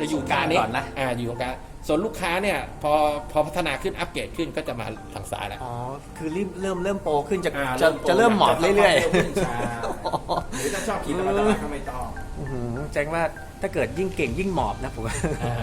จะอยู่กลางนี้ก่อนนะ อ่าอยู่ตรงกลางส่วนลูกค้าเนี่ยพอพอพัฒนาขึ้นอัปเกรดขึ้นก็จะมาทางซ้ายแล้ว อ๋อ คือเริ่มเริ่มเริ่มโปรขึ้นจะอ่าจะจะเริ่มหมอบเรื่อยๆ ใช่ๆหรือถ้าชอบขี่ธรรมดาก็ไม่ต้อง อื้อหือแจ้งว่าถ้าเกิดยิ่งเก่งยิ่งหมอบนะผมว่า อ่า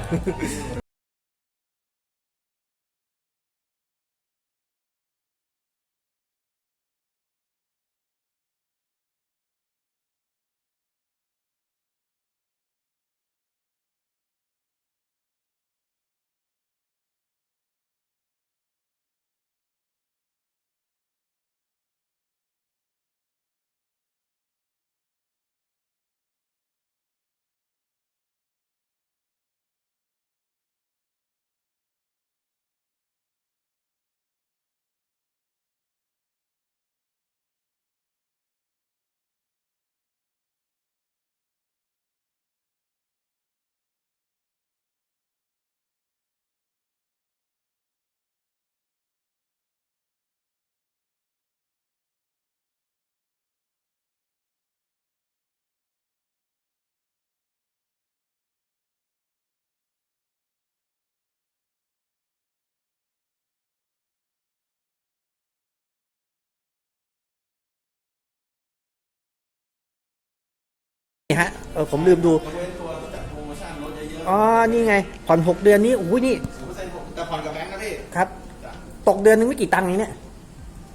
นี่ฮะเออผมลืมดูยกเว้นตัวที่จัดโปรโมชั่นลดเยอะอ๋อนี่ไงผ่อนหกเดือนนี้โอ้ยนี่ๆศูนย์เปอร์เซ็นต์แต่ผ่อนกับแบงค์นะพี่ครับจ้ะตกเดือนนึงไม่กี่ตังค์นี้เนี่ย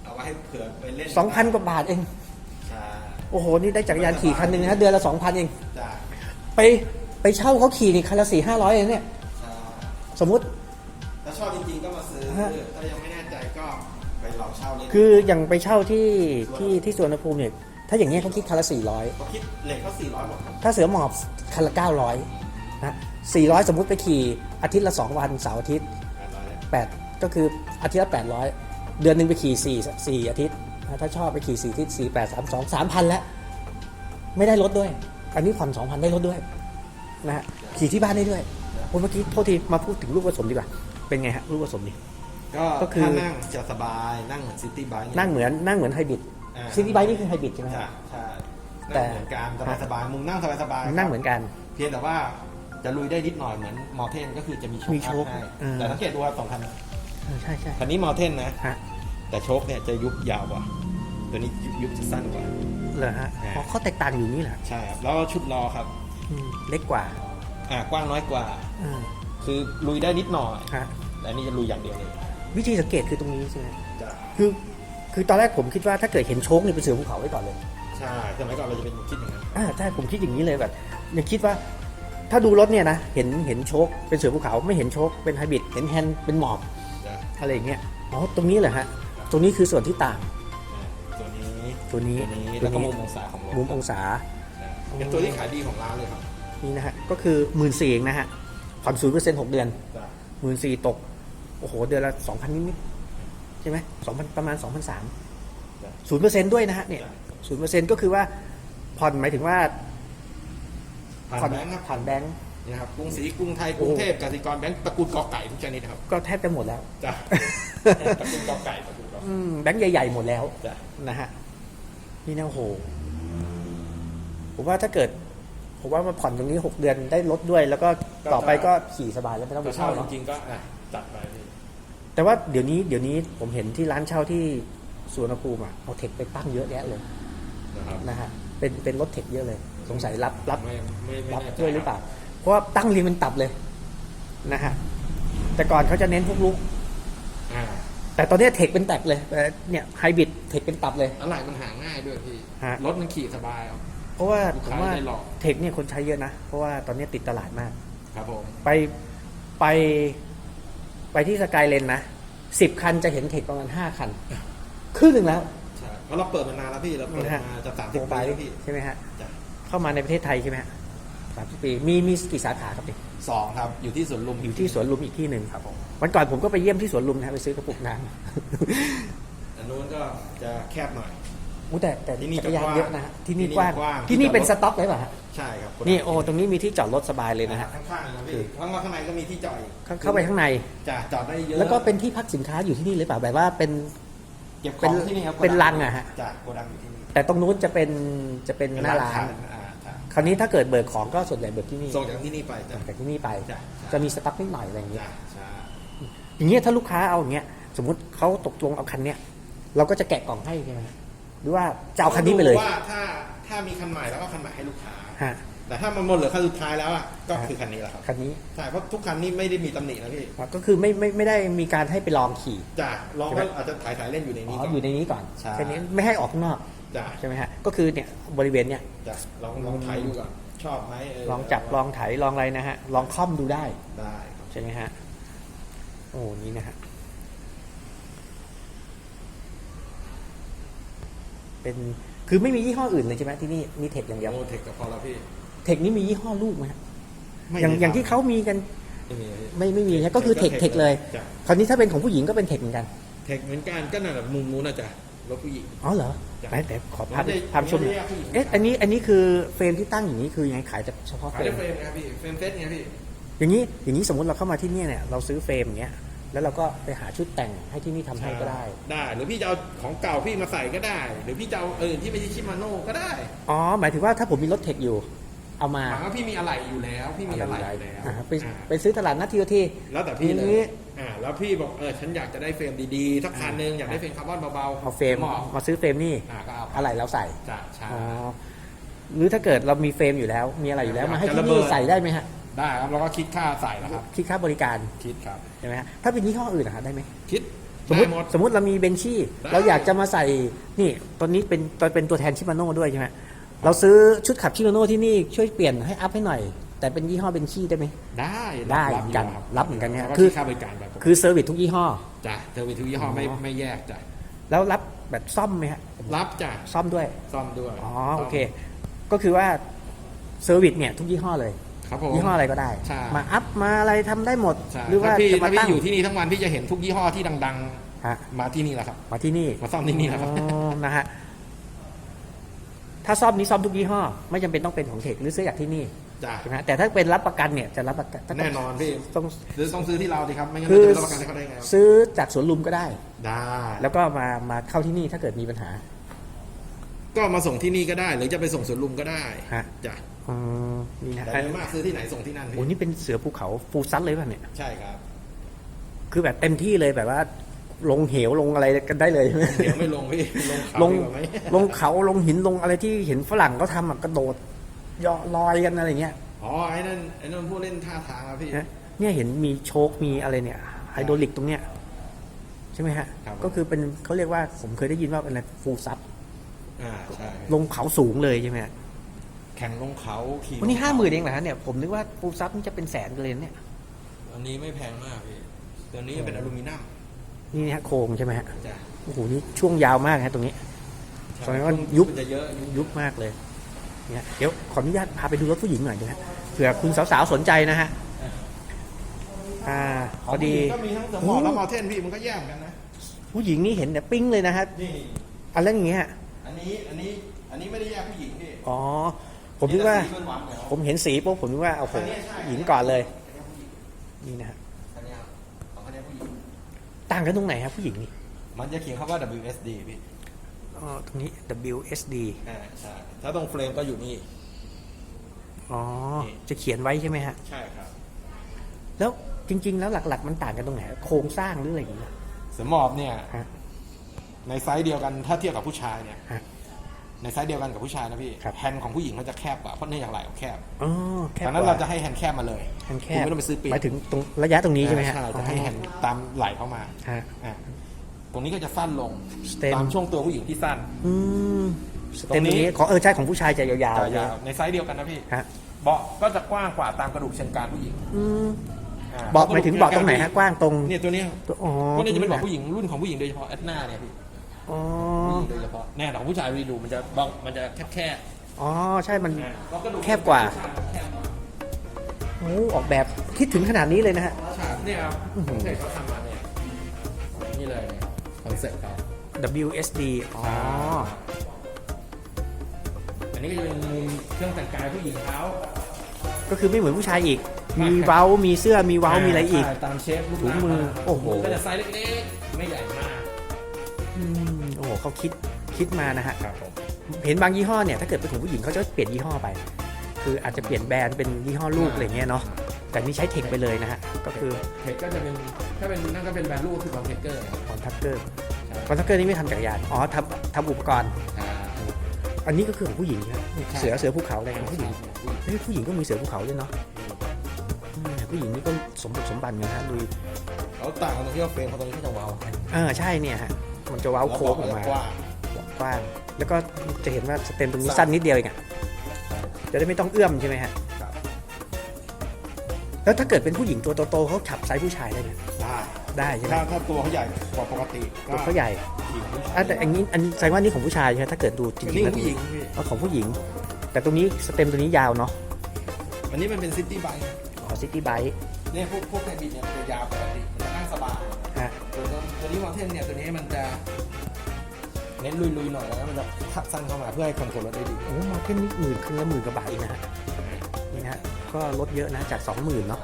เอาไว้ให้เผื่อไปเล่นสองพันกว่าบาทเองใช่โอ้โหนี่ได้จักรยานขี่คันหนึ่งนะฮะเดือนละสองพันเองจ้ะไปไปเช่าเขาขี่นี่คันละสี่ห้าร้อยเองเนี่ยใช่สมมติถ้าชอบจริงๆก็มาซื้อฮะถ้ายังไม่แน่ใจก็ไปลองเช่าเล่นคืออย่างไปเช่าที่ที่ที่สวนภูมิเนี่ย ถ้าอย่างเงี้ยเขาคิดคันละสี่ร้อยเขาคิดเลทเขา400หมดครับถ้าเสือหมอบคันละเก้าร้อยนะสี่ร้อยสมมุติไปขี่อาทิตย์ละสองวันเสาร์อาทิตย์800เลยแปดก็คืออาทิตย์ละแปดร้อยเดือนหนึ่งไปขี่สี่สี่อาทิตย์นะถ้าชอบไปขี่สี่อาทิตย์สี่แปดสามสองสามพันแล้ว ไม่ได้ลดด้วย อันนี้ผ่อนสองพันได้ลดด้วยนะฮะขี่ที่บ้านได้ด้วยโอ้ยเมื่อกี้โทษทีมาพูดถึงลูกผสมดีกว่าเป็นไงฮะลูกผสมนี่ ก็ก็คือ ถ้านั่งจะสบายนั่งเหมือนซิตี้ไบค์นั่งเหมือนนั่งเหมือนไฮบริด อ่า ซิตี้ไบค์นี่คือไฮบริดใช่ไหมใช่ฮะใช่แต่ นั่งเหมือนกันสบายสบายๆมุมนั่งสบายสบายๆนั่งเหมือนกัน เพียงแต่ว่าจะลุยได้นิดหน่อยเหมือนมอเทนก็คือจะมีโชคมีโชคอัพให้อืมแต่สังเกตดูว่าสองคันเออใช่ใช่คันนี้มอเทนนะ ฮะแต่โชคเนี่ยจะยุบยาวกว่า ตัวนี้ยุบยุบจะสั้นกว่า เหรอฮะอ่าอ๋อข้อแตกต่างอยู่นี่แหละใช่ครับ แล้วชุดล้อครับอืมเล็กกว่าอ่ากว้างน้อยกว่าอ่าคือลุยได้นิดหน่อย ฮะแต่อันนี่จะลุยอย่างเดียวเลยวิธีสังเกตคือตรงนี้ใช่ไหม จะคือ คือตอนแรกผมคิดว่าถ้าเกิดเห็นโชคนี่เป็นเสือภูเขาไว้ก่อนเลย ใช่สมัยก่อนเราจะเป็นคิดอย่างนั้นอ่าใช่ผมคิดอย่างนี้เลยแบบยังคิดว่า ถ้าดูรถเนี่ยนะเห็นเห็นโชคเป็นเสือภูเขาไม่เห็นโชคเป็นไฮบริดเห็นแฮนด์เป็นหมอบจะอะไรอย่างเงี้ยอ๋อตรงนี้เหรอฮะตรงนี้คือส่วนที่ต่างอ่าตัวนี้ตัวนี้ตัวนี้ตัแล้ววก็นี้มุมองศาของรถมุมองศาอ่าเป็นตัวที่ขายดีของร้านเลยครับนี่นะฮะก็คือหมื่นสี่เองนะฮะผ่อนศูนย์เปอร์เซ็นต์หกเดือนจะหมื่นสี่ตก โอ้โห เดือนละสองพันนิดๆใช่ไหมสองพันประมาณสองพันสามจะศูนย์เปอร์เซ็นต์ด้วยนะฮะเนี่ยศูนย์เปอร์เซ็นต์ก็คือว่าผ่อนหมายถึงว่าผ่านผ่อนแบงค์ครับผ่อนแบงก์นี่ครับกรุงศรีกรุงไทยกรุงเทพกสิกรแบงค์ตระกูลกอไก่ทุกชนิดครับ ก็แทบจะหมดแล้วจ้ะตระกูลกอไก่ตระกูลกอไก่อืมแบงค์ใหญ่ๆหมดแล้วจ้ะนะฮะนี่นะโอ้โหผมว่าถ้าเกิด ผมว่ามาผ่อนตรงนี้หกเดือนได้ลดด้วย แล้วก็ต่อไปก็ขี่สบายแล้วไม่ต้องไปถ้าเช่าเช่าจเนาะริงๆก็อะจัดไปพี่ แต่ว่าเดี๋ยวนี้เดี๋ยวนี้ผมเห็นที่ร้านเช่าที่สวนภูมิอะเอาเทคไปตั้งเยอะแยะเลยนะครับนะฮะเป็นเป็นรถเทคเยอะเลย สงสัยรับรับไม่ไม่ไม่รับแน่ใจด้วยหรือเปล่า เพราะว่าตั้งเรียงเป็นตับเลยนะฮะแต่ก่อนเขาจะเน้นพวกลุก อ่าแต่ตอนนี้เทคเป็นแตกเลยแต่เนี่ยไฮบริดเทคเป็นตับเลยอะไรมันหาง่ายด้วยพี่ฮะ รถมันขี่สบายเอาเพราะว่าลูกผมค้าว่าได้หลอกเทคเนี่ยคนใช้เยอะนะ เพราะว่าตอนนี้ติดตลาดมาก ครับผมไปไป ไปที่สกายเลนนะสิบคันจะเห็นเทคประมาณห้าคันครึ่งหนึ่งแล้วใช่เพราะเราเปิดมานานแล้วพี่เราเปิดนะฮะมาจะสามสิบโปรปีไฟล์แล้วพี่ใช่ไหมฮะจ้ะเข้ามาในประเทศไทยใช่ไหมฮะสามสิบปีมีมีกี่สาขาครับเนี่ยสองครับ อยู่ที่สวนลุมอยู่ที่สวนลุมอีกที่หนึ่งครับผมวันก่อนผมก็ไปเยี่ยมที่สวนลุมนะฮะไปซื้อกระปุกน้อันนู้นก็จะแคบหน่อยำอู้แต่แต่ที่นี่จักรยานจะกว้างเยอะนะฮะที่นี่ที่นี่กว้างกว้างที่นี่ที่จอดเป็นรถสต็อกเลยป่ะฮะ ใช่ครับนี่โอ้ตรงนี้มีที่จอดรถสบายเลยนะฮะข้างๆนะพี่ข้างนอกข้างในก็มีที่จอดอีกเข้าเข้าไปข้างในจะจอดได้เยอะแล้วก็เป็นที่พักสินค้าอยู่ที่นี่เลยเปล่าแบบว่าเป็นเก็บของที่นี่ครับเป็นรังอะฮะจ้ะโกดังอยู่ที่นี่แต่ตรงนู้นจะเป็นจะเป็นหน้าร้านอ่าใช่คราวนี้ถ้าเกิดเบิกของก็ส่วนใหญ่เบิกที่นี่ส่งจากที่นี่ไปจ้ะจากที่นี่ไปจ้ะจะมีสต็อกนิดหน่อยอะไรอย่างเงี้ยจ้ะใช่อย่างเงี้ยถ้าลูกค้าเอาอย่างเงี้ยสมมุติเขาตกลงเอาคันเนี้ยเราก็จะแกะกล่องให้ใช่ไหมหรือว่าจะเอาคันนี้ไปเลยดูว่าถ้าถ้ามีคันใหม่แล้วก็คันใหม่ให้ลูกค้า ฮะ แต่ถ้ามันหมดเหลือคันสุดท้ายแล้วอะก็คือคันนี้แหละครับคันนี้ใช่เพราะทุกคันนี้ไม่ได้มีตำหนินะพี่ก็คือไม่ไม่ไม่ได้มีการให้ไปลองขี่จ้ะลองใช่ไหมว่าอาจจะถ่ายถ่ายเล่นอยู่ในอ๋นี้อก่อน อยู่ในนี้ก่อนใช่ แค่นี้ไม่ให้ออกข้างนอกจ้ะใช่ไหมฮะก็คือเนี่ยบริเวณเนี่ยจ้ะลองลองถ่ายดูก่อนชอบไหมเลองจับลองไถลองอะไรนะฮะลองค่อมดูได้ ได้ครับใช่ไหมฮะ โอ้ นี่นะฮะ เป็น คือไม่มียี่ห้ออื่นเลยใช่ไหมที่นี่มีเทคอย่างเดียวโมเทคกับพอแล้วพี่เทคนี้มียี่ห้อลูกไหมฮะไม่อย่างมีอย่างครับที่เขามีกันไม่มีพี่ ไม่ไม่มีนะก็คือเทคเทคเลย จ้ะคราวนี้ถ้าเป็นของผู้หญิงก็เป็นเทคเหมือนกันเทคเหมือนกันก็นั่นแหละมุมนู้นนะจ๊ะรถผู้หญิง อ๋อเหรอจ้ะไหนแต่ขอพาไม่ได้พาไปชมหน่อยไม่ได้แยกผู้หญิง เอ๊ะอันนี้อันนี้คือเฟรมที่ตั้งอย่างนี้คือยังไงขายแต่เฉพาะขาเฟยรได้มเฟรมไงพี่เฟรมเซตไงพี่อย่างนี้อย่างนี้สมมติเราเข้ามาที่เนี่ยเนี่ยเราซื้อเฟรมอย่างเงี้ย แล้วเราก็ไปหาชุดแต่งให้ที่นี่ทำให้ก็ได้ ได้ หรือพี่จะเอาของเก่าพี่มาใส่ก็ได้ หรือพี่จะเอาเออที่ไม่ใช่ชิมาโน่ก็ได้อ๋อ หมายถึงว่าถ้าผมมีรถเทคอยู่ เอามาหมายว่าพี่มีอะไรอยู่แล้ว พี่มีอะไรอยู่แล้วอ่าไปอ่าไปซื้อตลาดนัดทีโอที แล้วแต่พี่เลทีนี้ยอ่าแล้วพี่บอกเออฉันอยากจะได้เฟรมดีๆสักคันหนึงอยากได้เฟรมคาร์บอนเบาๆเอาเฟรมหมาะมาซื้อเฟรมนี่อ่าก็เอาอะไรเราใส่จ้ะใช่ อ๋อหรือถ้าเกิดเรามีเฟรมอยู่แล้ว มีอะไรอยู่แล้วอยากมาให้จะที่ระเบินี่ดใส่ได้ไหมฮะ ได้ครับแล้วก็คิดค่าใส่แล้วครับ คิดค่าบริการคิดครับใช่ไหมฮะถ้าเป็นยี่ห้ออื่นนะฮะได้ไหมคิดสมมติได้หมดสมมติเรามีเบนชี่ได้เราอยากจะมาใส่นี่ตอนนี้เป็นตอนเป็นตัวแทนชิมาโน่ด้วยใช่ไหมเราซื้อชุดขับชิมาโน่ที่นี่ช่วยเปลี่ยนให้อัพให้หน่อย แต่เป็นยี่ห้อเบนชี่ได้ไหมได้ได้รับเหมือนกันยู่รับเหมือนกันเนี่ยแล้วคือคิดค่าบริการแบบคือเซอร์วิสทุกยี่ห้อจ้ะเทอร์วิทุกยี่ห้อไม่อ๋อไม่แยกจ้ะแล้วรับแบบซ่อมไหมฮะรับจ้ะซ่อมด้วยซ่อมด้วยอ๋อโอเค ก็คือว่าเซอร์วิสเนี่ยทุกยี่ห้อเลย ครับผมยี่ห้ออะไรก็ได้ ใช่ มาอัพมาอะไรทำได้หมด ใช่หรือว่าถ้าพี่จะมาถ้าพี่ตั้งอยู่ที่นี่ทั้งวันพี่จะเห็นทุกยี่ห้อที่ดัง ฮะๆ มาที่นี่แหละครับ มาที่นี่มาซ่อมที่นี่แหละครับ อ๋อนะฮะถ้าซ่อมนี้ซ่อมทุกยี่ห้อ ไม่จำเป็นต้องเป็นของเทคหรือซื้อจากที่นี่จ้ะใช่ไหมฮะแต่ถ้าเป็นรับประกันเนี่ยจะรับประกันแน่นอนพี่ต้อง หรือต้องซื้อที่เราดิครับ ไม่งั้นคืเราอ จะไปรับประกันให้เขาได้ไงครับซื้อจากสวนลุมก็ได้ ได้ แล้วก็มามาเข้าที่นี่ถ้าเกิดมีปัญหา ก็มาส่งที่นี่ก็ได้ หรือจะไปส่งสวนลุมก็ได้ฮะ จ้ะ อืมนี่นะแต่ฮะโดยมากซื้อที่ไหนส่งที่นั่นโอ้พี่นี่เป็นเสือภูเขาฟูลซัดเลยป่ะเนี่ย ใช่ครับคือแบบเต็มที่เลยแบบว่า ลงเหวลงอะไรกันได้เลยใช่ไหมเดี๋ยวไม่ลงพี่ลงเขาลงดีกว่าไหมลงเขาลงหินลงอะไรที่เห็นฝรั่งเขาทำอะกระโดดย่อลอยกันอะไรเงี้ยอ๋อไอ้นั่นไอ้นั่นพวกเล่นท่าทางครับพี่ นะเนี่ยเห็นมีโชคมีอะไรเนี่ยไฮโดรลิกตรงเนี้ยใช่ไหมฮะ ครับ ก็คือเป็นเขาเรียกว่าผมเคยได้ยินว่าเป็นอะไรฟูลซับอ่าใช่ลงเขาสูงเลยใช่ไหมฮะ แข่งลงเขาขี่วันนี้ลงห้าเขาหมื่นเองเหรอฮะเนี่ยผมนึกว่าฟูลซับนี่จะเป็นแสนกันเลยเนี่ยอันนี้ไม่แพงมากพี่ตัวนี้เป็นอลูมิเนียมนี่นะฮะโครงใช่ไหมฮะจ้ะโอ้โหนี่ช่วงยาวมากฮะตรงนี้ แสดงว่ายุบ มันจะเยอะยุบยุบมากเลยเนี่ยเดี๋ยวขออนุญาตพาไปดูรถผู้หญิงหน่อยนะฮะเผื่อคุณสาวๆสนใจนะฮะอ่าพอดีก็มีทั้งเสมอแล้วมอเทนพี่มันก็แยกเหมือนกันนะผู้หญิงนี่เห็นแต่ปิ้งเลยนะฮะนี่อะไรอย่างเงี้ยอันนี้อันนี้อันนี้ไม่ได้แยกผู้หญิงพี่อ๋อ ผมคิดว่าสีมันหนเหรอผมเห็นสีปุ๊บผมนึกว่าโอ้โหอันนี้ใช่หญิงก่อนเลย นี่นะฮะอันนี้ของอันนี้ผู้หญิงต่างกันตรงไหนครับผู้หญิงนี่ มันจะเขียนคำว่า WSD พี่อ๋อตรงนี้ WSD อ่าใช่ถ้าตรงเฟรมก็อยู่นี่ อ๋อนี่จะเขียนไว้ใช่ไหมฮะ ใช่ครับ แล้วจริง ๆ แล้วหลัก ๆ มันต่างกันตรงไหน โครงสร้างหรืออะไรอย่างเงี้ยเสมอบเนี่ยฮะในไซส์เดียวกันถ้าเทียบกับผู้ชายเนี่ยฮะ ในไซส์เดียวกันกับผู้ชายนะพี่ครับ แฮนด์ของผู้หญิงเขาจะแคบกว่าเพราะเนื่องจากไหล่เขาแคบอ๋อแคบดังนั้นกเราว่าจะให้แฮนด์แคบมาเลยแฮนด์แคคุณบไม่ต้องไปซื้อปีกหมายถึงตรงระยะตรงนี้ใช่ไหมฮะใช่จะให้แฮนด์ตามไหล่เข้ามาฮะ อ่าตรงนี้ก็จะสั้นลง Stem ตามช่วงตัวผู้หญิงที่สั้น อืมสตรงเต็มนี้ นี้ของเออใช่ของผู้ชายจะยาวๆยาวๆในไซส์เดียวกันนะพี่ฮะเบาะก็จะกว้างกว่าตามกระดูกเชิงกรานผู้หญิงอืมอ่เบอกหมายถึงเบอกตรงไหนฮะกว้างตรงเนี่ยตัวเนี้ยตัวอ๋อ พวกนี้จะเป็นเบาะตรงผู้หญิงรุ่นของผู้หญิงโดยเฉพาะแอดนาเนี่ยพี่ อ๋อ ผู้หญิงโดยเฉพาะแน่แต่ของผู้ชายวีดูมันจะบางมันจะแคบแคบอ๋อ ใช่มันๆอ่าเพระกระดูแคบกว่า แคบกว่าโอ้ออกแบบคิดถึงขนาดนี้เลยนะฮะใช่เนี่ยครับอื้อหือคอนเซ็ปต์เขาทำมาเนี่ยนี่เลยคอนเซ็ปต์เขา WSD อ๋อ อันนี้ก็จะเป็นมุมเครื่องแต่งกายผู้หญิงเขาก็คือไม่เหมือนผู้ชายอีก มีเว้า มีเสื้อ มีเว้า มีอะไรอีก ใช่ตามเชฟลูกถุงมือโอ้โหก็จะไซส์เล็กๆ ไม่ใหญ่มาก อืมโอ้โหเขาคิดคิดมานะฮะ ครับผมเห็นบางยี่ห้อเนี่ยถ้าเกิดเป็นของผู้หญิงเขาจะเปลี่ยนยี่ห้อไป คืออาจจะเปลี่ยนแบรนด์เป็นยี่ห้อลูกอะไรเงี้ยเนาะแต่นี่ใช้เทคไปเลยนะฮะก็คือเทคก็จะเป็นถ้าเป็นนั่นก็เป็นแบรนด์ลูกก็คือบอลเทคเกอร์ครับคอนทักเกอร์คอนทักเกอร์นี่ไม่ทำจักรยานอ๋อทำทำอุปกรณ์อ่าอันนี้ก็คือของผู้หญิงนะใช่เสือเสือภูเขาอะไรของผู้หญิงครับเฮ้ยผู้หญิงก็มีเสือภูเขาด้วยเนาะอืมผู้หญิงนี่ก็สมบุกสมบันกันฮะลุยเขาต่างกันตรงที่ว่าเฟรมเขาตรงนี้เขาจะเว้าเออใช่เนี่ยฮะ มันจะเว้าโค้งออกมากว้างกว้าง แล้วก็จะเห็นว่าสเต็มตรงนี้สั้นนิดเดียวเองอะจะได้ไม่ต้องเอื้อมใช่ไหมฮะครับแล้วถ้าเกิดเป็นผู้หญิงตัวโตๆเขาฉับไซส์ผู้ชายได้ไหมได้ได้ใช่ไหมถ้าถ้าตัวเขาใหญ่กว่าปกติก็ตัวเขาใหญ่ขี่ผู้ชายอะแต่อันนี้อันแสดงว่านี่ของผู้ชายใช่ไหมถ้าเกิดดูจริงอันนี้ๆของแล้วผู้หญิงพี่อ๋อของผู้หญิง แต่ตรงนี้สเต็มตัวนี้ยาวเนาะอันนี้มันเป็นซิตี้ไบค์อ๋อซิตี้ไบค์เนี่ยพวกพวกไฮบริดเนี่ยมันจะยาวปกติมันจะนั่งสบายฮะ ตัวตัวตัวนี้มอเทนเนี่ยตัวนี้มันจะเน้นลุยๆหน่อยแล้วมันจะขับสั้นเข้ามาเพื่อให้คอนโทรลรถได้ดีโอ้มาเท่นนี่หมื่นครึ่งละหมื่นกว่าบาทเองนะฮะนี่นะฮะก็ลดเยอะนะจากสองหมื่นเนาะ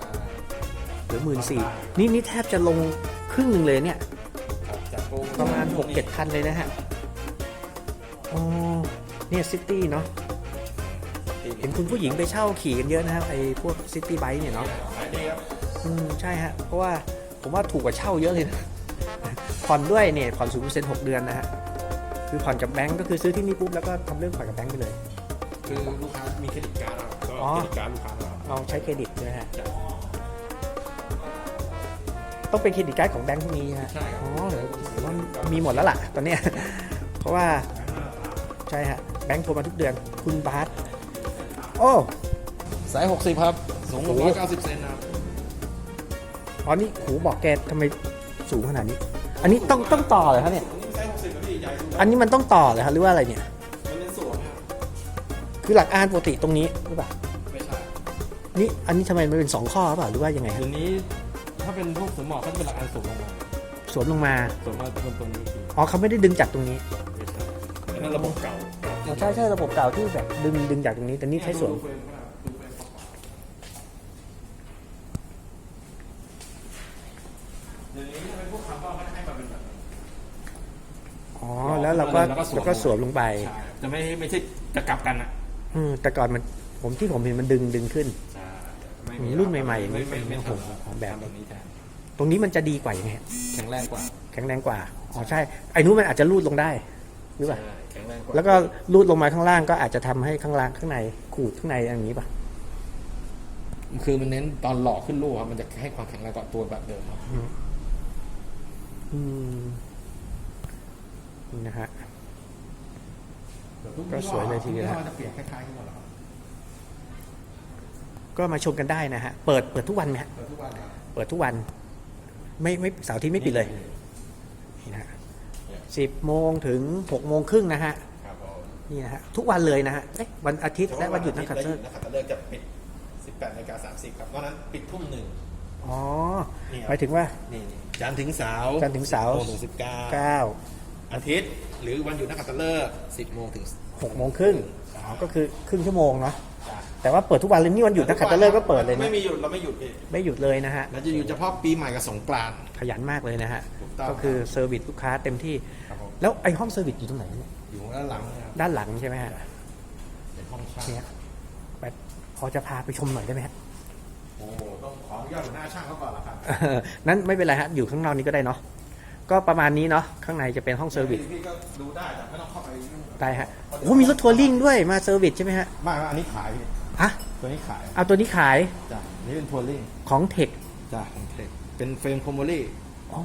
เหลือหมื่นสี่นี่นี่แทบจะลงครึ่งหนึ่งเลยเนี่ย ครับจากโปรประมาณหกเจ็ดพันเลยนะฮะอ๋อเนี่ยซิตี้เนาะเห็นคุณผู้หญิงไปเช่าขี่กันเยอะนะครับไอ้พวกซิตี้ไบค์เนี่ยเนาะขายดีครับ อืมใช่ฮะ เพราะว่าผมว่าถูกกว่าเช่าเยอะเลยนะ ผ่อนด้วยเนี่ยผ่อนศูนย์เปอร์เซ็นต์หกเดือนนะฮะคือผ่อนกับแบงก์ก็คือซื้อที่นี่ปุ๊บแล้วก็ทำเรื่องผ่อนกับแบงก์ไปเลย คือลูกค้ามีเครดิตการ์ดครับก็อ๋อเครดิตการ์ดลูกค้าเราเอาใช้เครดิตใช่ไหมฮะต้องเป็นเครดิตการ์ดของแบงก์พวกนี้นะฮะใช่ครับอ๋อเดี๋ยวผมว่ามีหมดแล้วล่ะตอนเนี้ย เพราะว่าใช่ฮะแบงก์โทรมาทุกเดือนคุณบาสโอ้ไซส์60 ครับ สูงโอ้โห190 เซนนะครับ อ๋อนี่หูบอกแกทำไมสูงขนาดนี้ อันนี้ต้องต้องต่อเหรอครับเนี่ยนี่ไซส์60ครับพี่ใหญ่สุดอันนี้มันต้องต่อเลยครับหรือว่าอะไรเนี่ย มันเป็นสวมครับคือหลักอานปกติตรงนี้หรือเปล่า ไม่ใช่นี่อันนี้ทำไมมันเป็นสองข้อหรือเปล่าหรือว่ายังไงฮะเดี๋ยวนี้ถ้าเป็นพวกสมหมอกเขาจะเป็นหลักอันสูงลงมาสวมลงมา สวมมาบนตรงนี้คืออ๋อเขาไม่ได้ดึงจากตรงนี้ไม่ใช่อันนั้นระบบเก่าอ๋อใช่ใช่ระบบเก่าที่แบบดึงดึงจากตรงนี้แต่นี่ใช้สวม ดูเฟรมก็ได้ดูเฟรมเดี๋ยวนี้ถ้าเป็นพวกคาร์บอนเขาจะให้มาเป็นแบบ อ๋อแล้วเราก็ แล้วก็สวมแล้วก็สวมลงไปใช่จะไม่ไม่ใช่จะกลับกันอะอืมแต่ก่อนมันผมที่ผมเห็นมันดึงดึงขึ้น ใช่รุ่นใหม่ๆอย่างนี้ไม่ไม่โอ้โหทำของแบบ ทำแบบนี้แทนตรงนี้มันจะดีกว่ายังไงฮะแข็งแรงกว่าแข็งแรงกว่าอ๋อใช่ไอ้นู้นมันอาจจะรูดลงได้หรือเปล่า ใช่แข็งแรงกว่าแล้วก็รูดลงมาข้างล่างก็อาจจะทำให้ข้างล่างข้างในขูดข้างในอย่างนี้ป่ะ คือมันเน้นตอนหล่อขึ้นลูกครับมันจะให้ความแข็งแรงกว่าตัวแบบเดิมครับ อืมนี่นะฮะทุ ก็สวยเลยทีเดียวทุกยี่ห้อจะเปลี่ยนคล้ายๆกันหมดแล้วครับก็มาชมกันได้นะฮะ เปิดเปิดทุกวันไหมฮะ เปิดทุกวันครับเปิดทุกวัน ไม่ไม่เสาร์อาที่ไม่ปิดเลยนี่นะฮะสิบโมงถึงหกโมงครึ่งนะฮะครับผมนี่นะฮะทุกวันเลยนะฮะเอ๊ะวันอาทิตย์และวันหยุดนักขัตฤกษ์นักขัตฤกษ์จะปิด18นาฬิกา30ครับเพราะฉะนั้นปิดทุ่มหนึ่งอ๋อนี่ครับหมายถึงว่านี่ๆจันทร์ถึงเสาร์จันทร์ถึงเสาร์10โมงถึงสิบเก้าเก้า อาทิตย์ หรือวันหยุดนักขัตฤกษ์10โมงถึง หกโมงครึ่งอ๋อก็คือครึ่งชั่วโมงเนาะแต่ว่าเปิดทุกวันเลยนี่วันหยุดนักขัตฤกษ์ก็เปิดเลยนะไม่มีหยุดเราไม่หยุดพี่ไม่หยุดเลยนะฮะ เราจะหยุดเฉพาะปีใหม่กับสงกรานต์ ขยันมากเลยนะฮะ ถูกต้องก็คือเซอร์วิสลูกค้าเต็มที่ ครับผม แล้วไอห้องเซอร์วิสอยู่ตรงไหนเนี่ยอยู่ด้านหลังนะครับด้านหลังใช่ไหมฮะเป็นห้องช่างเนี่ยไปพอจะพาไปชมหน่อยได้ไหมฮะ โอ้โหต้องขออนุญาตหัวหน้าช่างเขาก่อนละครับเออนั้นไม่เป็นไรฮะ อยู่ข้างนอกนี้ก็ได้เนาะ ก็ประมาณนี้เนาะข้างในจะเป็นห้องเซอร์วิสพี่ก็ดูได้แต่ไม่ต้องเข้าไปยุ่งได้ฮะโอ้มีรถทัวริงด้วยมาเซอร์วิสใช่ไหมฮะไมาอันนี้ขายพี่ฮะตัวนี้ขายเอาตัวนี้ขายจ้ะนี่เป็นทัวริงของเทคจ้ะของเทคเป็นเฟรมคอมโบลี่อ๋อ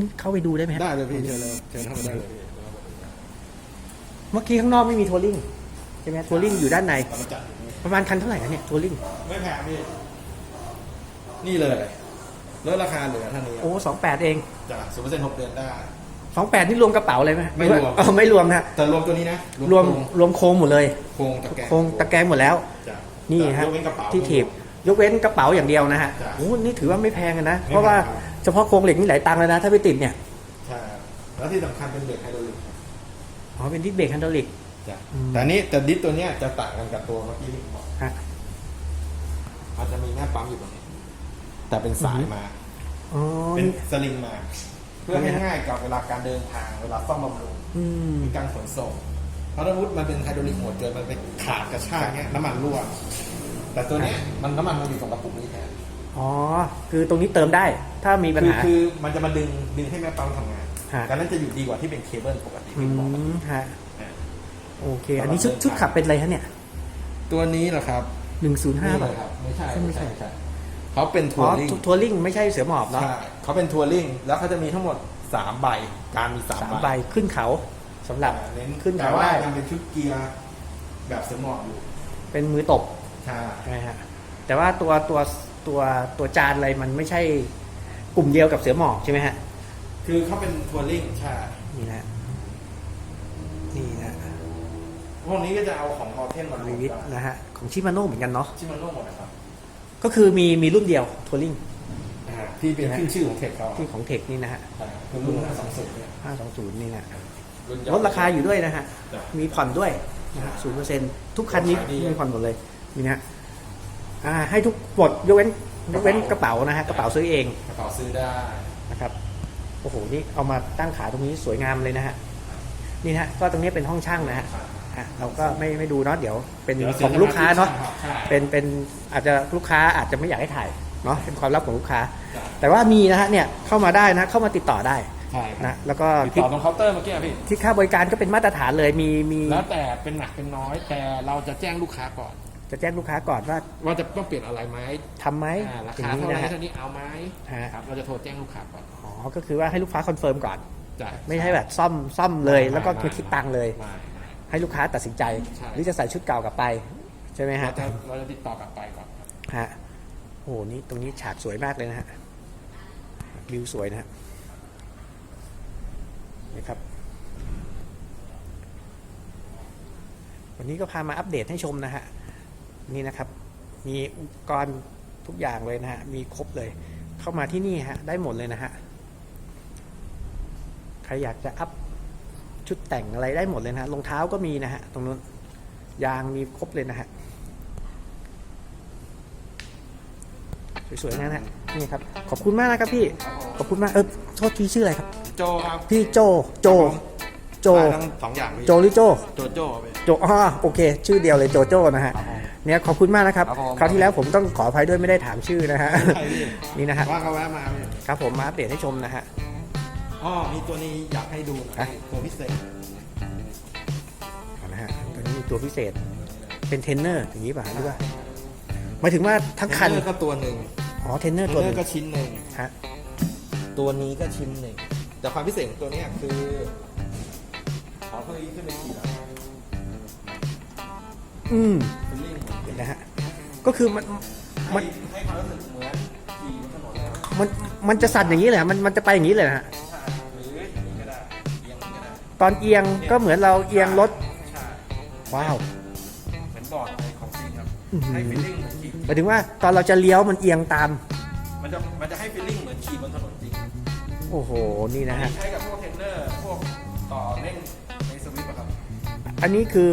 นี่เข้าไปดูได้ไหมฮะได้เลยพี่เชิญเลยเชิญเข้าไปได้เลยเมื่อกี้ข้างนอกไม่มีทัวริงใช่ไหมทัวริงอยู่ด้านใน เรามาจัดอย่างนี้ประมาณคันเท่าไหร่นะเนี่ยทัวริงไม่แพงพี่นี่เลย ลดราคาเหลือเท่านี้โอ้สองแปดเองจ้ะศูนย์เปอร์เซ็นต์หกเดือนได้สองแปดนี่รวมกระเป๋าเลยไหมไม่รวมเออไม่รวมนะฮะแต่รวมตัวนี้นะรวมโครงรวมโครงหมดเลยโครงตะแกรงโครงตะแกรงหมดแล้วจ้ะนี่ฮะยกเว้นกระเป๋าที่ถีบยกเว้นกระเป๋าอย่างเดียวนะฮะจ้ะโอ้นี่ถือว่าไม่แพงอะนะไม่เพราะว่าแพงครับเฉพาะโครงเหล็กนี่หลายตังค์เลยนะ ถ้าไปติดเนี่ยใช่ครับแล้วที่สำคัญเป็นเบรกไฮดรอลิกอ๋อเป็นดิสเบรกฮันดรลิกจ้ะอืมแต่อันนี้แต่ดิสตัวเนี้ยจะต่างกันกับตัวเมื่อกี้ที่ผมบอกฮะอาจจะมีแม่ปั๊มอยู่ตรงนี้ แต่เป็นสายมา อ๋อเป็นสลิงมา เพื่อให้ง่ายกับเวลาการเดินทางเวลาซ่อมบำรุงอืม มีการขนส่ง เพราะถ้ามุดมันเป็นไฮดรอลิกหมดเกินมันไปขาดกระชากเงี้ยน้ำมันรั่วแต่ตัวเนี้ยมันน้ำมันมันอยู่ตรงกระปุกนี้แทนอ๋อ คือตรงนี้เติมได้ ถ้ามีปัญคือหา คือมันจะมาดึงดึงให้แม่ปั๊มทำงานฮะการนั้นจะอยู่ดีกว่าที่เป็นเคเบิลปกติอืที่บอกมฮะ อ่าโอเค อันนี้ชุดชุดขับเป็นอะไรฮะเนี่ยตัวนี้เหรอครับหนึ่งศูนย์ห้านี่บาเลทยครับไม่ใช่ไม่ใช่ เขาเป็นทัอ๋วอริงทัวริงไม่ใช่เสือหมอบเนาะใช่เขาเป็นทัวริงแล้วเขาจะมีทั้งหมดสามใบการมีสามสามใบใบขึ้นเขาสำหรับเน้นขึ้นแต่เขาว่าได้ยังเป็นชุดเกียร์แบบเสือหมอบอยู่เป็นมือตบใช่ใช่ไหมฮะแต่ว่าตัวตัวตัวตัวจานอะไรมันไม่ใช่กลุ่มเดียวกับเสือหมอบใช่ไหมฮะ คือเขาเป็นทัวริงใช่นี่นะ นี่นะพวกนี้ก็จะเอาของมอเทนมารีวิทนะฮะ ของชิมาโน่เหมือนกันเนาะที่มันโล่งหมดนะครับ ก็คือมีมีรุ่นเดียวทัวริงอ่าที่เป็นขึ้นชื่อของเทคเขาที่ของเทคนี่นะฮะใช่คือรุ่นห้าสองศูนย์เนี่ย 520 นี่นะรุ่นใหญ่ ลดราคาอยู่ด้วยนะฮะ จ้ะมีผ่อนด้วยศูนย์เปอร์เซ็นทุกคันนี้ขายดี มีผ่อนหมดเลยนี่นะฮะอ่าให้ทุกปลดยกเว้นยกเว้นกระเป๋านะฮะกระเป๋าซื้อเองกระเป๋าซื้อได้นะครับโอ้โหนี่เอามาตั้งขายตรงนี้สวยงามเลยนะฮะนี่นะฮะก็ตรงนี้เป็นห้องช่างนะฮะ อ่ะเราก็ไม่ไม่ดูเนาะเดี๋ยวเป็นเดี๋ยวของลูกค้าเนาะใช่เป็นเป็นอาจจะลูกค้าอาจจะไม่อยากให้ถ่ายเนาะเป็นความลับของลูกค้าใช่แต่ว่ามีนะฮะเนี่ยเข้ามาได้นะเข้ามาติดต่อได้ใช่ครับนะแล้วก็ติดที่ต่อตรงเคาน์เตอร์เมื่อกี้อะพี่ที่ค่าบริการก็เป็นมาตรฐานเลยมีมีแล้วแต่เป็นหนักเป็นน้อย แต่เราจะแจ้งลูกค้าก่อน จะแจ้งลูกค้าก่อนว่า ว่าจะต้องเปลี่ยนอะไรไหมทำไหมอ่าราอย่าคางนี้เท่าไหนะร่ฮะเท่านี้เอาไหมฮะครับเราจะโทรแจ้งลูกค้าก่อนอ๋อก็คือว่าให้ลูกค้าคอนเฟิร์มก่อนจ่ายไม่ใช่แบบซ่อมซ่อมเลยแล้วก็ไม่คิดตังค์เลยไม่ไม่ ให้ลูกค้าตัดสินใจ ใช่ หรือจะใส่ชุดเก่ากลับไป ใช่ไหมเราฮะจะเราจะติดต่อกลับไปก่อนครับฮะโอ้โหนี่ตรงนี้ฉากสวยมากเลยนะฮะวิวสวยนะฮะนี่ครับ วันนี้ก็พามาอัปเดตให้ชมนะฮะ นี่นะครับ มีอุปกรณ์ทุกอย่างเลยนะฮะ มีครบเลย เข้ามาที่นี่ฮะ ได้หมดเลยนะฮะ ใครอยากจะอัพ ชุดแต่งอะไรได้หมดเลยนะฮะรองเท้าก็มีนะฮะตรงนู้นยางมีครบเลยนะฮะสวยๆนะฮะนี่ครับขอบคุณมากนะครับพี่ขอบคุณมากเออโทษทีชื่ออะไรครับ โจครับพี่โจโจ โจได้ทั้งสองอย่างพี่โจหรือโจ โจโจพี่ โจอ๋อโอเค ชื่อเดียวเลยโจโจ้นะฮะเนี่ยขอบคุณมากนะครับ ครับผม คราวที่แล้วผมต้องขออภัยด้วยไม่ได้ถามชื่อนะฮะใช่พี่นี่นะฮะ ว่างก็แวะมาพี่ ครับผมมาอัปเดตให้ชมนะฮะ อ๋อมีตัวนี้อยากให้ดูหน่อยอะตัวพิเศษเอานะฮะตัวนี้มีตัวพิเศษ เป็นเทรนเนอร์อย่างนี้ป่ะหรือว่าหมายถึงว่าทั้งคันเทรลเลอร์ก็ตัวหนึ่งอ๋อเทรนเนอร์เทรตัวลเลหอนึงร์ก็ชิ้นหนึ่งฮะตัวนี้ก็ชิ้นหนึ่งแต่ความพิเศษของตัวเนี้ยคือเขาเพิ่งขึ้นไปขี่แล้วอืมเป็นลิ่งเหมือนเห็นนะฮะก็คือมันมัให้นให้ความรู้สึกเหมือนขี่บนถนนแล้วมันมันจะสั่นอย่างนี้เลยฮะมันมันจะไปอย่างนี้เลยนะฮะ ตอนเอียงก็เหมือนเราเอียงรถใช่ว้าวเหมือนบอร์ดในของจริงครับอื้อหือให้ฟีลลิ่งเหมือนขี่หมายถึงว่าตอนเราจะเลี้ยวมันเอียงตาม มันจะมันจะให้ฟีลลิ่งเหมือนขี่บนถนนจริงโอ้โหนี่นะฮะ ใช้กับพวกเทรนเนอร์พวกต่อเล่นในสวิตช์อะครับอันนี้คือ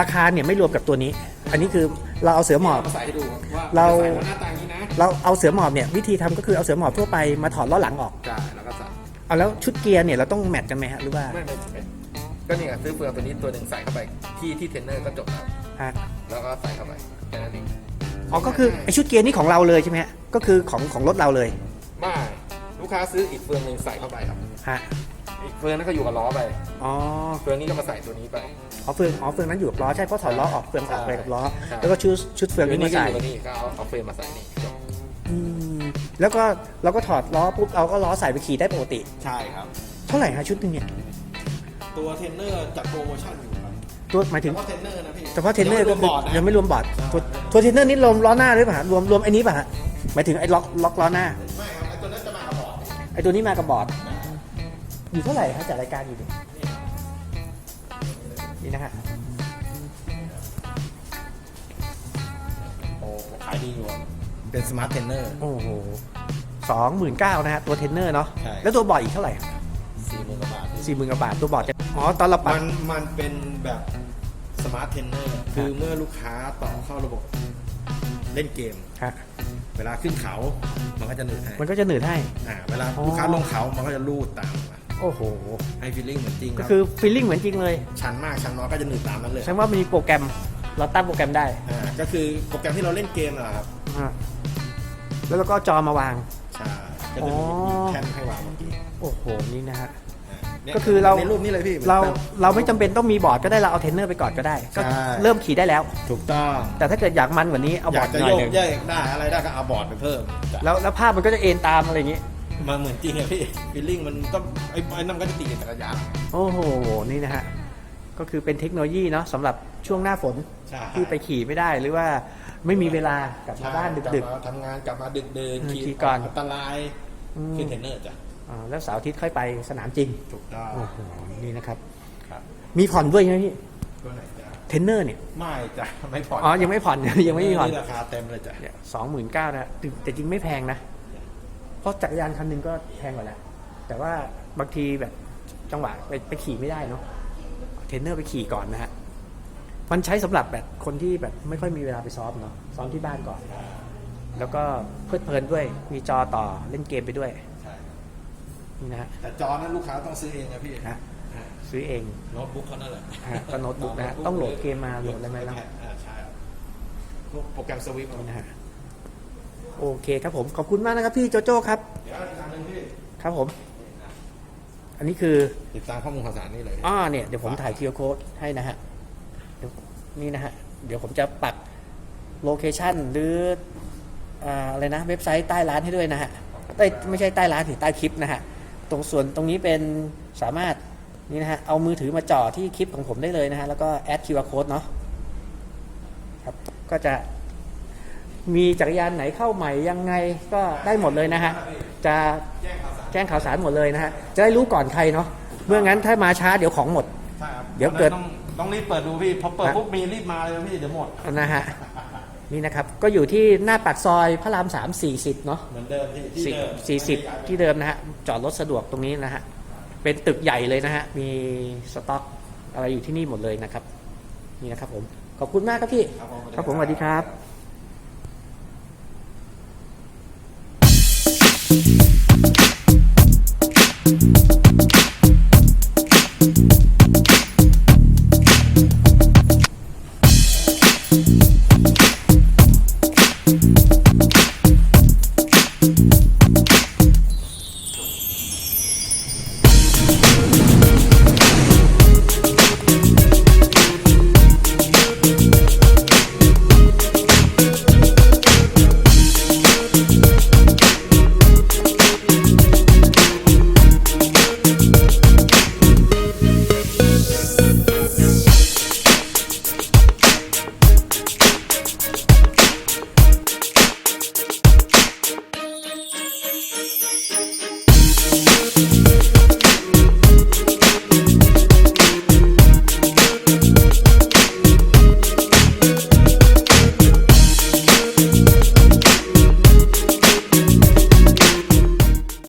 ราคาเนี่ยไม่รวมกับตัวนี้ อันนี้คือเราเอาเสือหมอบ มาใส่ให้ดูว่าเรา ใส่แล้วหน้าตาอย่างนี้นะเราเอาเสือหมอบเนี่ยวิธีทำก็คือเอาเสือหมอบทั่วไปมาถอดล้อหลังออกจ่ายแล้วก็ใส่ เอาแล้วชุดเกียร์เนี่ยเราต้องแมทกันไหมฮะหรือว่าไม่ไม่ไม่ก็นี่ไงซื้อเฟืองตัวนี้ตัวหนึ่งใส่เข้าไปที่ที่เทรนเนอร์ก็จบแล้วฮะแล้วก็ใส่เข้าไปแค่นั้นเองอ๋อก็คือไอชุดเกียร์นี่ของเราเลยใช่ไหมฮะก็คือของของรถเราเลยไม่ลูกค้าซื้ออีกเฟืองหนึ่งใส่เข้าไปครับ ฮะอีกเฟืองนั้นก็อยู่กับล้อไปอ๋อเฟืองนี้ก็มาใส่ตัวนี้ไป อ๋อเฟืองอ๋อเฟืองนั้นอยู่กับล้อใช่เพราะถอดล้อออกเฟืองออกไปกับล้อใช่แล้วก็ชุดชุดเฟืองนี้มาก็ใส่อยู่กับนี่ก็เอาเอาเฟืองมาใส่นี่จบอืม แล้วก็เราก็ถอดล้อปุ๊บเราก็ล้อใส่ไปขี่ได้ปกติ ใช่ครับ เท่าไหร่ฮะชุดหนึงเนี่ย ตัวเทรนเนอร์จัดโปรโมชั่นอยู่ครับตัวหมายถึงเฉพาะเทรนเนอร์นะพี่เฉพาะเทรนเนอร์ยัก็งคืไม่รวมบอร์ดนะ ยังไม่รวมบอร์ดใช่ตัวตัวเทรนเนอร์นี่รวมล้อหน้าหรือเปล่าฮะรวมรวมไอ้นี้ป่ะฮะหมายถึงไอ้ล็อกล็อกล้อหน้า ไม่ครับไอ้ตัวนั้นจะมากับบอร์ดไอ้ตัวนี้มากับบอร์ดอยู่เท่าไหร่ฮะจัดรายการอยู่ดินี่นะฮะโอ้ขายดีอยู่อะ เป็นสมาร์ทเทรนเนอร์ โอ้โหสองหมื่นเก้านะฮะตัวเทรนเนอร์เนาะใช่ แล้วตัวบอร์ดอีกเท่าไหร่สี่หมื่นกว่าบาท สี่หมื่นกว่าบาทตัวบอร์ดจะอ๋อตอนเราปัดมันมันเป็นแบบสมาร์ทเทรนเนอร์คือเมื่อลูกค้าต่อเข้าระบบเล่นเกม ฮะ เวลาขึ้นเขา มันก็จะหนืดให้มันก็จะหนืดให้ อ่าเวลาอ๋อ ลูกค้าลงเขา มันก็จะลูดตามมาโอ้โห ให้ฟีลลิ่งเหมือนจริงก็รับคือฟีลลิ่งเหมือนจริงเลยชันมากชันน้อยก็จะหนืดตามนั้นเลยแสดงว่ามีโปรแกรม เราตั้งโปรแกรมได้ อ่าก็คือโปรแกรมที่เราเล่นเกมอะครับ อ่าแล้วเราก็จอมาวาง ใช่ก็จะมีอ๋อแท่นให้วางเมื่อกี้โอ้โหนี่นะฮะ อ่านี่ยก็คือเรา ในรูปนี้เลยพี่เราเราไม่จำเป็นต้องมีบอร์ดก็ได้เราเอาเทรนเนอร์ไปก่อนก็ได้ก็ใช่ เริ่มขี่ได้แล้ว ถูกต้องแต่ถ้าเกิดอยากมันกว่านี้เอาอบอยาร์กดจะหน่อโยยหกนึ่งเยกได้อะไรได้ก็เอาบอร์ดไปเพิ่มแล้วแล้วภาพมันก็จะเอ็นตามอะไรอย่างนี้มาเหมือนจริงอะพี่ฟีลลิ่งมันก็ไอ้ไอ้นั่นมันก็จะตีกับจักรยาน โอ้โห นี่นะฮะ ก็คือเป็นเทคโนโลยีเนาะสำหรับช่วงหน้าฝน ใช่ ที่ไปขี่ไม่ได้หรือว่าไม่มีเวลากลับมาบ้านดึกลับมาทำงานกลับมาดึกเดินเออขี่ก่อน อันตรายๆอืมขึ้นเทรนเนอร์จ้ะอ่าแล้วเสาร์อาทิตย์ค่อยไปสนามจริงถูกต้องโอ้โหนี่นะครับ ครับมีผ่อนด้วยใช่ไหมพี่ตัวไหนจ้ะเทรนเนอร์เนี่ยไม่จ้ะไม่ผ่อนอ๋อยังไม่ผ่อน ยังไม่มีผ่อนราคาเต็มเลยจ้ะสองหมื่นเก้านะแต่แต่จริงไม่แพงนะ เพราะจักรยานคันหนึ่งก็แพงกว่าแล้วแต่ว่าบางทีแบบจังหวะไปไปขี่ไม่ได้เนาะเทรนเนอร์ไปขี่ก่อนนะฮะ มันใช้สำหรับแบบคนที่แบบไม่ค่อยมีเวลาไปซ้อมเนาะซ้อมที่บ้านก่อน แล้วก็เพลิดเพลินด้วยมีจอต่อเล่นเกมไปด้วยใช่นี่นะฮะแต่จอนั้นลูกค้าต้องซื้อเองนะพี่นะซื้อเองโน้ตบุ๊กเขานั่นแหละฮะก็โน้ตบุ๊กนะฮะต้องโหลดเกมมาโหลดอะไรมาแล้วอ่าใช่ครับพวกโปรแกรมสวิฟต์นี่นะฮะโอเคครับผมขอบคุณมากนะครับพี่โจโจ้ครับเดี๋ยวอีกอันหนึงพี่ครับผม อันนี้คือติดตามข้อมูลข่าวสารนี่เลยอ่าเนี่ยเดี๋ยวผมถ่ายคิวโค้ดให้นะฮะเดี๋ยว นี่นะฮะ เดี๋ยวผมจะปักโลเคชันหรืออ่าอะไรนะเว็บไซต์ใต้ร้านให้ด้วยนะฮะใต้ไม่ใช่ใต้ร้านถึงใต้คลิปนะฮะตรงส่วนตรงนี้เป็นสามารถนี่นะฮะเอามือถือมาจ่อที่คลิปของผมได้เลยนะฮะแล้วก็แอด QR code เนาะครับก็จะมีจักรยานไหนเข้าใหม่ยังไงก็ได้หมดเลยนะฮะจะแจ้งข่าวสารแจ้งข่าวสารหมดเลยนะฮะจะได้รู้ก่อนใครเนาะเมื่องั้นถ้ามาช้าเดี๋ยวของหมดใช่ครับเดี๋ยวเกิด ต้องต้องรีบเปิดดูพี่พอเปิดฮะปุ๊บมีรีบมาเลยพี่เดี๋ยวหมดนะฮะนี่นะครับก็อยู่ที่หน้าปากซอยพระรามสามสี่สิบเนาะเหมือนเดิมพี่ที่สี่เดิมสี่สิบที่เดิมนะฮะจอดรถสะดวกตรงนี้นะฮะเป็นตึกใหญ่เลยนะฮะมีสต็อกอะไรอยู่ที่นี่หมดเลยนะครับ นี่นะครับผมขอบคุณมากครับพี่ครับผมครับผมสวัสดีครับ